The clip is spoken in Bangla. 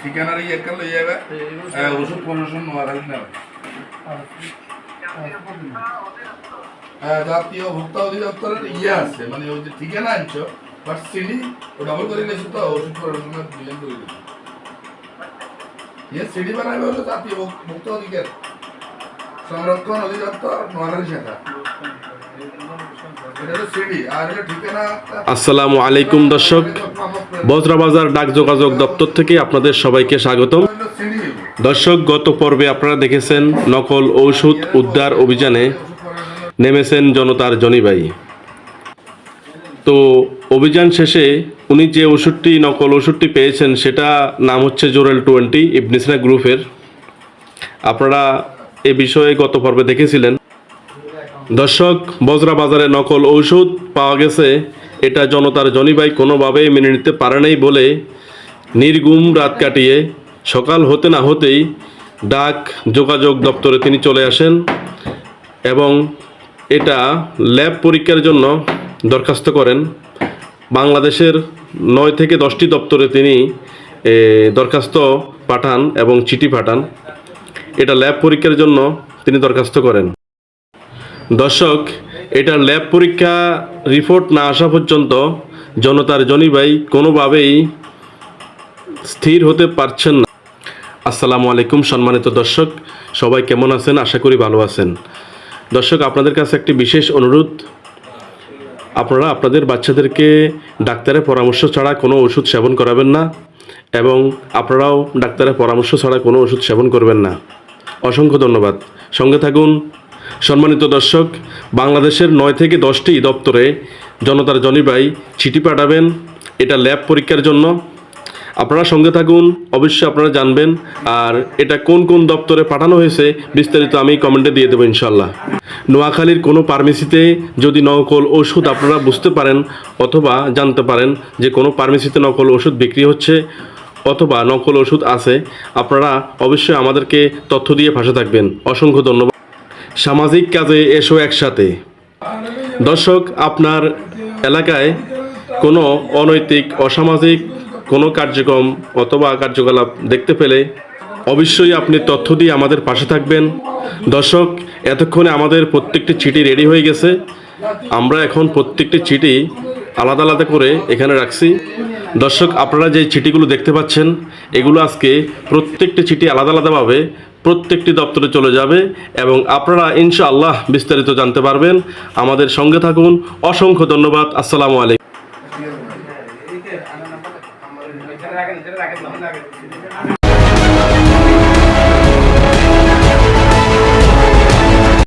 ঠিকানার ইয়ে একটা লই যাবে ওষুধ প্রশাসন নোয়াখালী নেবে হ্যাঁ, জাতীয় ভোক্তা অধিদপ্তরের ইয়ে আছে মানে ওই যে ঠিকানা আনছো বাট সিডি ও ডাবল করে গেছে তো ওষুধ প্রশাসনের বিলেন করে গেছে ইয়ে সিডি বানাবে হলো জাতীয় ভোক- ভোক্তা অধিকার সংরক্ষণ অধিদপ্তর নোয়াখালী শাখা আসসালামু আলাইকুম, দর্শক। বজ্রাবাজার ডাক যোগাযোগ দপ্তর থেকে আপনাদের সবাইকে স্বাগতম। দর্শক, গত পর্বে আপনারা দেখেছেন নকল ঔষধ উদ্ধার অভিযানে নেমেছেন জনতার জনিবাই তো অভিযান শেষে উনি যে ওষুধটি নকল ওষুধটি পেয়েছেন, সেটা নাম হচ্ছে জোরেল টোয়েন্টি, ইবনিসনা গ্রুপের। আপনারা এ বিষয়ে গত পর্বে দেখেছিলেন। দর্শক বজরা বাজারে নকল ঔষধ পাওয়া গেছে। এটা জনতার জনিবাই কোনোভাবেই মেনে নিতে পারে নাই বলে নির্গুম রাত কাটিয়ে সকাল হতে না হতেই ডাক যোগাযোগ দপ্তরে তিনি চলে আসেন এবং এটা ল্যাব পরীক্ষার জন্য দরখাস্ত করেন। বাংলাদেশের নয় থেকে দশটি দপ্তরে তিনি দরখাস্ত পাঠান এবং চিঠি পাঠান। এটা ল্যাব পরীক্ষার জন্য তিনি দরখাস্ত করেন। দর্শক এটা ল্যাব পরীক্ষা রিপোর্ট না আসা পর্যন্ত জনতার জনিবাই কোনোভাবেই স্থির হতে পারছেন না। আসসালামু আলাইকুম সম্মানিত দর্শক, সবাই কেমন আছেন? আশা করি ভালো আছেন। দর্শক, আপনাদের কাছে একটি বিশেষ অনুরোধ। আপনারা আপনাদের বাচ্চাদেরকে ডাক্তারের পরামর্শ ছাড়া কোনো ওষুধ সেবন করাবেন না এবং আপনারাও ডাক্তারের পরামর্শ ছাড়া কোনো ওষুধ সেবন করবেন না। অসংখ্য ধন্যবাদ। সঙ্গে থাকুন সম্মানিত দর্শক, বাংলাদেশের নয় থেকে দশটি দপ্তরে জনতার জনিবাই চিঠি পাঠাবেন। এটা ল্যাব পরীক্ষার জন্য। আপনারা সঙ্গে থাকুন, অবশ্যই আপনারা জানবেন। আর এটা কোন কোন দপ্তরে পাঠানো হয়েছে, বিস্তারিত আমি কমেন্টে দিয়ে দেবো ইনশাল্লাহ নোয়াখালীর কোনো ফার্মেসিতে যদি নকল ওষুধ আপনারা বুঝতে পারেন অথবা জানতে পারেন যে কোনো ফার্মেসিতে নকল ওষুধ বিক্রি হচ্ছে অথবা নকল ওষুধ আছে, আপনারা অবশ্যই আমাদেরকে তথ্য দিয়ে ভাষা থাকবেন। অসংখ্য ধন্যবাদ। সামাজিক কাজে এসো একসাথে। দর্শক, আপনার এলাকায় কোনো অনৈতিক, অসামাজিক কোনো কার্যক্রম অথবা কার্যকলাপ দেখতে পেলে অবশ্যই আপনি তথ্য দিয়ে আমাদের পাশে থাকবেন। দর্শক, এতক্ষণে আমাদের প্রত্যেকটি চিঠি রেডি হয়ে গেছে। আমরা এখন প্রত্যেকটি চিঠি আলাদা আলাদা করে এখানে রাখছি। দর্শক, আপনারা যে চিঠিগুলো দেখতে পাচ্ছেন, এগুলো আজকে প্রত্যেকটি চিঠি আলাদা আলাদাভাবে প্রত্যেকটি দপ্তরে চলে যাবে এবং আপনারা ইনশাআল্লাহ বিস্তারিত জানতে পারবেন। আমাদের সঙ্গে থাকুন। অসংখ্য ধন্যবাদ। আসসালামু আলাইকুম।